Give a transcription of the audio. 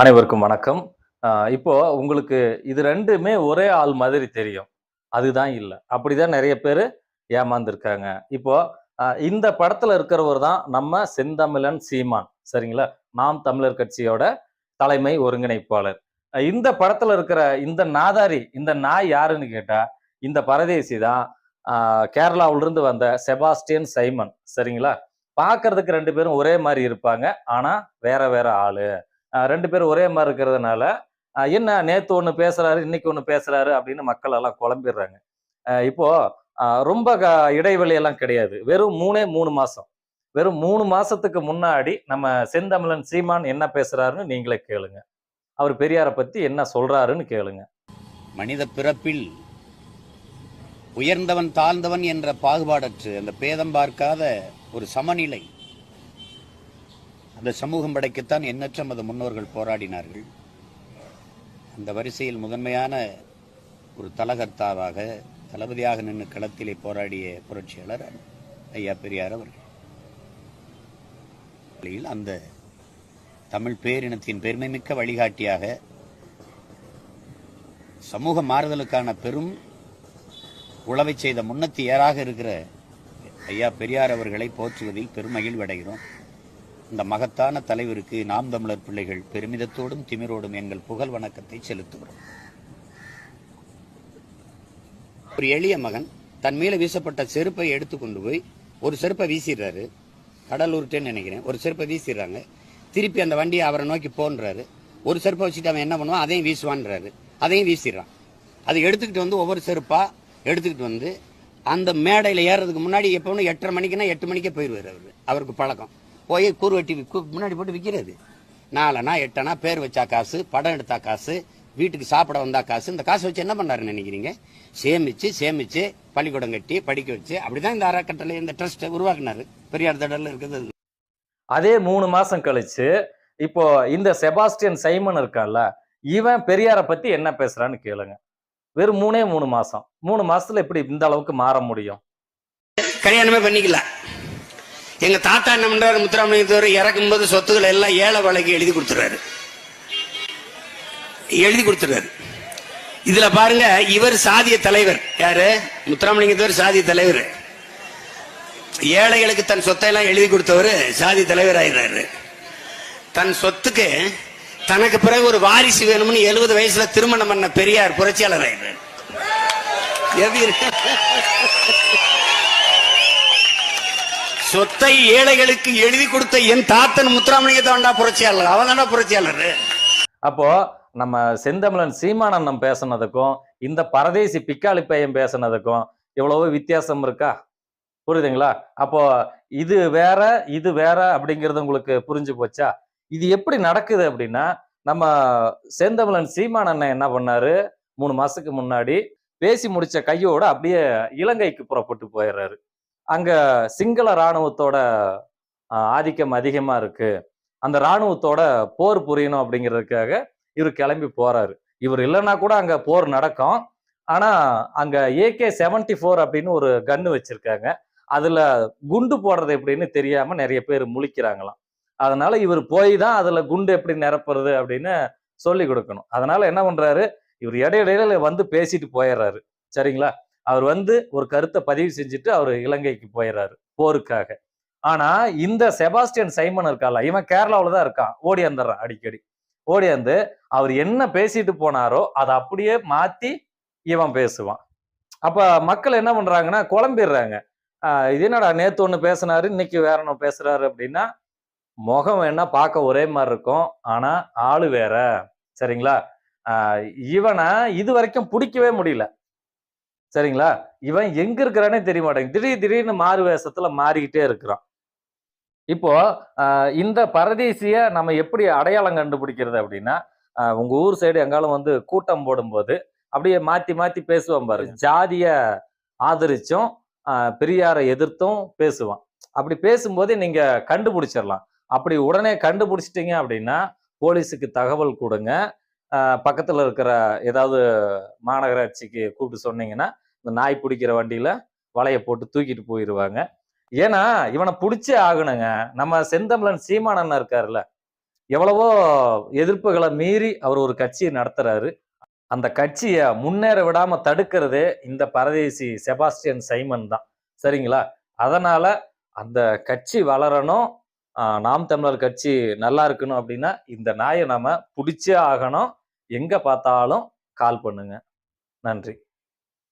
அனைவருக்கும் வணக்கம். இப்போ உங்களுக்கு இது ரெண்டுமே ஒரே ஆள் மாதிரி தெரியும். அதுதான் இல்லை. அப்படிதான் நிறைய பேர் ஏமாந்துருக்காங்க. இப்போ இந்த படத்துல இருக்கிறவர் தான் நம்ம செந்தமிழன் சீமான். சரிங்களா? நாம் தமிழர் கட்சியோட தலைமை ஒருங்கிணைப்பாளர். இந்த படத்துல இருக்கிற இந்த நாதாரி இந்த நாய் யாருன்னு கேட்டா இந்த பரதேசி தான் கேரளாவிலிருந்து வந்த செபாஸ்டியன் சைமன். சரிங்களா? பார்க்கறதுக்கு ரெண்டு பேரும் ஒரே மாதிரி இருப்பாங்க. ஆனா வேற வேற ஆளு. ரெண்டு பேரும் ஒரே மாதிரி இருக்கிறதுனால என்ன நேற்று ஒன்று பேசுகிறாரு இன்னைக்கு ஒன்று பேசுகிறாரு அப்படின்னு மக்கள் எல்லாம் குழம்பிடுறாங்க. இப்போது இப்போ ரொம்ப க- இடைவெளியெல்லாம் கிடையாது. வெறும் மூணே மூணு மாதம் வெறும் மூணு மாதத்துக்கு முன்னாடி நம்ம செந்தமிழன் சீமான் என்ன பேசுகிறாருன்னு நீங்களே கேளுங்க. அவர் பெரியாரை பற்றி என்ன சொல்கிறாருன்னு கேளுங்க. மனித பிறப்பில் உயர்ந்தவன் தாழ்ந்தவன் என்ற பாகுபாடற்று அந்த பேதம் பார்க்காத ஒரு சமநிலை அந்த சமூகம் படைக்கத்தான் எண்ணற்ற மத முன்னோர்கள் போராடினார்கள். அந்த வரிசையில் முதன்மையான ஒரு தலகர்த்தாவாக தளபதியாக நின்று களத்திலே போராடிய புரட்சியாளர் ஐயா பெரியார் அவர்கள். அந்த தமிழ் பேரினத்தின் பெருமைமிக்க வழிகாட்டியாக சமூக மாறுதலுக்கான பெரும் உழவை செய்த முன்னத்தியராக இருக்கிற ஐயா பெரியார் அவர்களை போற்றுவதில் பெருமகிழ்வடைகிறோம். இந்த மகத்தான தலைவருக்கு நாம் தமிழர் பிள்ளைகள் பெருமிதத்தோடும் திமிரோடும் எங்கள் புகழ் வணக்கத்தை செலுத்துகிறோம். ஒரு எளிய மகன் தன் மேல வீசப்பட்ட செருப்பை எடுத்து கொண்டு போய் ஒரு செருப்பை வீசிடுறாரு. கடலூர்ட்டேன்னு நினைக்கிறேன். ஒரு செருப்பை வீசிடுறாங்க. திருப்பி அந்த வண்டியை அவரை நோக்கி போன்றாரு. ஒரு செருப்பை வச்சுட்டு அவன் என்ன பண்ணுவான்? அதையும் வீசுவான்றாரு. அதையும் வீசிடுறான். அதை எடுத்துக்கிட்டு வந்து ஒவ்வொரு செருப்பா எடுத்துக்கிட்டு வந்து அந்த மேடையில் ஏறதுக்கு முன்னாடி எப்போன்னு எட்டரை மணிக்குன்னா எட்டு மணிக்கே போயிடுவார் அவர். அவருக்கு பழக்கம். போய் கூறு வெட்டி முன்னாடி போட்டு விற்கிறது நாலனா எட்டனா பேர் வச்சா காசு படம் எடுத்தா காசு வீட்டுக்கு சாப்பிட வந்தா காசு இந்த காசு வச்சு என்ன பண்ணாருன்னு நினைக்கிறீங்க? சேமிச்சு சேமிச்சு பள்ளிக்கூடம் கட்டி படிக்க வச்சு அப்படிதான் இந்த அறக்கட்டளை இந்த ட்ரஸ்ட்டை உருவாக்குனாரு. பெரியார் தடல்ல இருக்கிறது அதே. மூணு மாசம் கழிச்சு இப்போ இந்த செபாஸ்டியன் சைமன் இருக்கான்ல இவன் பெரியாரை பத்தி என்ன பேசுறான்னு கேளுங்க. வெறும் மூணே மூணு மாசம். மூணு மாசத்துல எப்படி இந்த அளவுக்கு மாற முடியும்? கல்யாணமே பண்ணிக்கலாம் எங்க தாத்தா என்ன பண்றாரு? முத்துராமலிங்கத்தவர் இறக்கும்போது சொத்துக்களை எல்லாம் ஏழை வழக்கு எழுதி கொடுத்துறாரு எழுதி கொடுத்துறாரு இதுல பாருங்க இவர் சாதிய தலைவர். யாரு? முத்துராமலிங்கத்தவர் சாதிய தலைவர். ஏழைகளுக்கு தன் சொத்தை எல்லாம் எழுதி கொடுத்தவர் சாதி தலைவர் ஆயிடுறாரு. தன் சொத்துக்கு தனக்கு பிறகு ஒரு வாரிசு வேணும்னு எழுபது வயசுல திருமணம் பண்ண பெரியார் புரட்சியாளர் ஆயிடுறாரு. சொத்தை ஏழைகளுக்கு எழுதி கொடுத்த என் தாத்தன் முத்துராமலிங்கத்தை வேண்டா புரட்சியாளர். அவன் தாண்டா புரட்சியாளர். அப்போ நம்ம செந்தமிழன் சீமானந்தம் பேசுனதுக்கும் இந்த பரதேசி பிக்காளி பையன் பேசுனதுக்கும் எவ்வளவோ வித்தியாசம் இருக்கா? புரியுதுங்களா? அப்போ இது வேற இது வேற அப்படிங்கிறது உங்களுக்கு புரிஞ்சு போச்சா? இது எப்படி நடக்குது அப்படின்னா நம்ம செந்தமிழன் சீமான் அண்ணன் என்ன பண்ணாரு? மூணு மாசத்துக்கு முன்னாடி பேசி முடிச்ச கையோட அப்படியே இலங்கைக்கு புறப்பட்டு போயிடுறாரு அங்க சிங்கள இராணுவத்தோட ஆதிக்கம் அதிகமா இருக்கு. அந்த இராணுவத்தோட போர் புரியணும் அப்படிங்கிறதுக்காக இவர் கிளம்பி போறாரு. இவர் இல்லைன்னா கூட அங்க போர் நடக்கும். ஆனா அங்க ஏகே செவன்டி ஃபோர் அப்படின்னு ஒரு கன்னு வச்சிருக்காங்க. அதுல குண்டு போடுறது எப்படின்னு தெரியாம நிறைய பேர் முழிக்கிறாங்களாம். அதனால இவர் போய் தான் அதுல குண்டு எப்படி நிரப்புறது அப்படின்னு சொல்லி கொடுக்கணும். அதனால என்ன பண்றாரு? இவர் இடையிடையில வந்து பேசிட்டு போயிடுறாரு. சரிங்களா? அவர் வந்து ஒரு கருத்தை பதிவு செஞ்சுட்டு அவர் இலங்கைக்கு போயிடுறாரு போருக்காக. ஆனா இந்த செபாஸ்டியன் சைமன் இருக்கால இவன் கேரளாவில் தான் இருக்கான் ஓடி வந்துடுறான் அடிக்கடி. ஓடி வந்து அவர் என்ன பேசிட்டு போனாரோ அதை அப்படியே மாத்தி இவன் பேசுவான். அப்ப மக்கள் என்ன பண்றாங்கன்னா குழம்பிடுறாங்க. இது என்னடா நேத்து ஒண்ணு பேசினாரு இன்னைக்கு வேற ஒன்று பேசுறாரு அப்படின்னா முகம் வேணா பார்க்க ஒரே மாதிரி இருக்கும் ஆனா ஆளு வேற. சரிங்களா? இவனை இது வரைக்கும் பிடிக்கவே முடியல. சரிங்களா? இவன் எங்க இருக்கிறானே தெரிய மாட்டேங்குது. திடீர் திடீர்னு மாறு வேஷத்துல மாறிக்கிட்டே இருக்கிறான். இப்போ இந்த பரதேசிய நம்ம எப்படி அடையாளம் கண்டுபிடிக்கிறது அப்படின்னா உங்க ஊர் சைடு எங்காலும் வந்து கூட்டம் போடும்போது அப்படியே மாத்தி மாத்தி பேசுவான் பாரு. ஜாதிய ஆதரிச்சும் பெரியாரை எதிர்த்தும் பேசுவான். அப்படி பேசும்போதே நீங்க கண்டுபிடிச்சிடலாம் அப்படி உடனே கண்டுபிடிச்சிட்டீங்க அப்படின்னா போலீஸுக்கு தகவல் கொடுங்க. பக்கத்தில் இருக்கிற ஏதாவது மாநகராட்சிக்கு கூப்பிட்டு சொன்னீங்கன்னா இந்த நாய் பிடிக்கிற வண்டியில வலையை போட்டு தூக்கிட்டு போயிடுவாங்க ஏன்னா இவனை பிடிச்சே ஆகணுங்க. நம்ம செந்தமிழன் சீமானண்ணன் இருக்காருல்ல எவ்வளவோ எதிர்ப்புகளை மீறி அவர் ஒரு கட்சியை நடத்துறாரு. அந்த கட்சியை முன்னேற விடாம தடுக்கிறதே இந்த பரதேசி செபாஸ்டியன் சைமன் தான். சரிங்களா? அதனால அந்த கட்சி வளரணும் நாம் தமிழர் கட்சி நல்லா இருக்கணும் அப்படின்னா இந்த நாயை நாம பிடிச்சே ஆகணும். எங்க பார்த்தாலும் கால் பண்ணுங்க. நன்றி.